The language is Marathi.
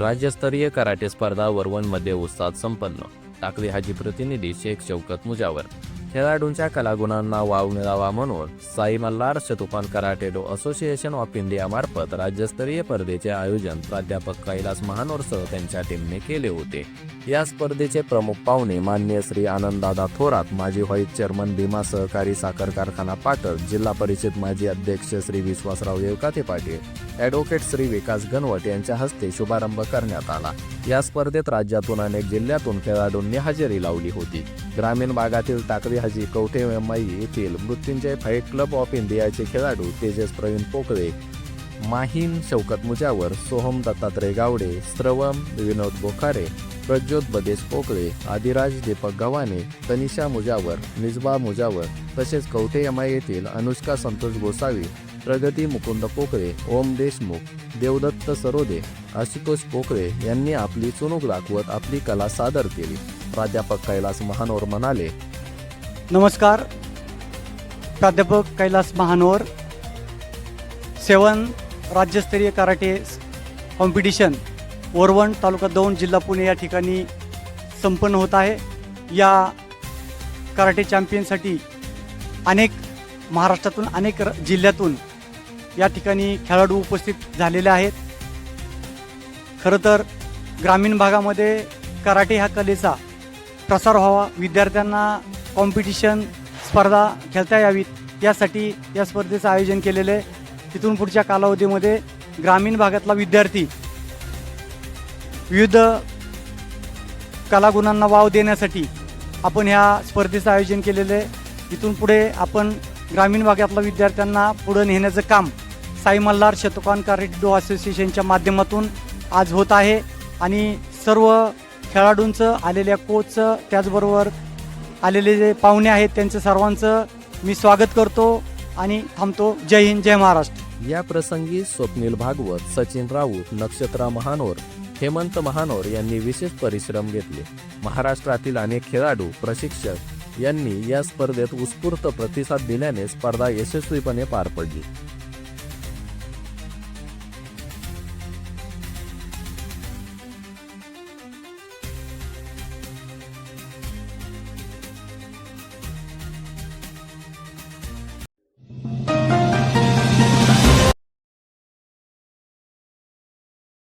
राज्यस्तरीय कराटे स्पर्धा वरवणमध्ये उत्साहात संपन्न. टाकळी हाजी प्रतिनिधी शेख शौकत मुजावर. खेळाडूंच्या कलागुणांना वाव मिळावा म्हणून Sai Malhar Shotokan karatedo association of इंडियामार्फत राज्यस्तरीय स्पर्धेचे आयोजन प्राध्यापक कैलास महानोरसह त्यांच्या टीमने केले होते. या स्पर्धेचे प्रमुख पाहुणे मान्य श्री आनंददादा थोरात माजी व्हाईस चेअरमन भीमा सहकारी साखर कारखाना पाटण जिल्हा परिषद माजी अध्यक्ष श्री विश्वासराव येवकाते पाटील ॲडव्होकेट श्री विकास गणवट यांच्या हस्ते शुभारंभ करण्यात आला. या स्पर्धेत राज्यातून अनेक जिल्ह्यातून खेळाडूंनी हजेरी लावली होती. ग्रामीण भागातील टाकळी हाजी कवठे एमआई येथील मृत्युंजय फाईट क्लब ऑफ इंडियाचे खेळाडू तेजस प्रवीण पोकळे माहीम शौकत मुजावर सोहम दत्तात्रय गावडे श्रवम विनोद बोखारे प्रज्योत बदेश पोकळे आदिराज दीपक गव्हाणे तनिषा मुजावर मिजबा मुजावर तसेच कवठे एमआय येथील अनुष्का संतोष गोसावी प्रगती मुकुंद पोकळे ओम देशमुख देवदत्त सरोदे आशुतोष पोकळे यांनी आपली चुणूक दाखवत आपली कला सादर केली. प्राध्यापक कैलास महानोर म्हणाले. नमस्कार. प्राध्यापक कैलास महानोर सेवन राज्यस्तरीय कराटे कॉम्पिटिशन वरवण तालुका दौंड जिल्हा पुणे या ठिकाणी संपन्न होत आहे. या कराटे चॅम्पियनसाठी अनेक महाराष्ट्रातून अनेक र- जिल्ह्यातून या ठिकाणी खेळाडू उपस्थित झालेले आहेत. खरं तर ग्रामीण भागामध्ये कराटे ह्या कलेचा प्रसार व्हावा. विद्यार्थ्यांना कॉम्पिटिशन स्पर्धा खेळता यावीत. यासाठी या स्पर्धेचं आयोजन केलेलं आहे. तिथून पुढच्या कालावधीमध्ये ग्रामीण भागातला विद्यार्थी विविध कलागुणांना वाव देण्यासाठी आपण ह्या स्पर्धेचं आयोजन केलेलं आहे. इथून पुढे आपण ग्रामीण भागातल्या विद्यार्थ्यांना पुढं नेण्याचं काम साई मल्हार शतकान कारेडो असोसिएशनच्या माध्यमातून आज होत आहे. आणि सर्व खेळाडूंचं आलेल्या कोचचं त्याचबरोबर आलेले जे पाहुणे आहेत त्यांचं सर्वांचं मी स्वागत करतो आणि थांबतो. जय हिंद जय महाराष्ट्र. या प्रसंगी स्वप्नील भागवत सचिन राऊत नक्षत्रा महानोर हेमंत महानोर यांनी विशेष परिश्रम घेतले. महाराष्ट्रातील अनेक खेळाडू प्रशिक्षक यांनी या स्पर्धेत उत्स्फूर्त प्रतिसाद दिल्याने स्पर्धा यशस्वीपणे पार पडली.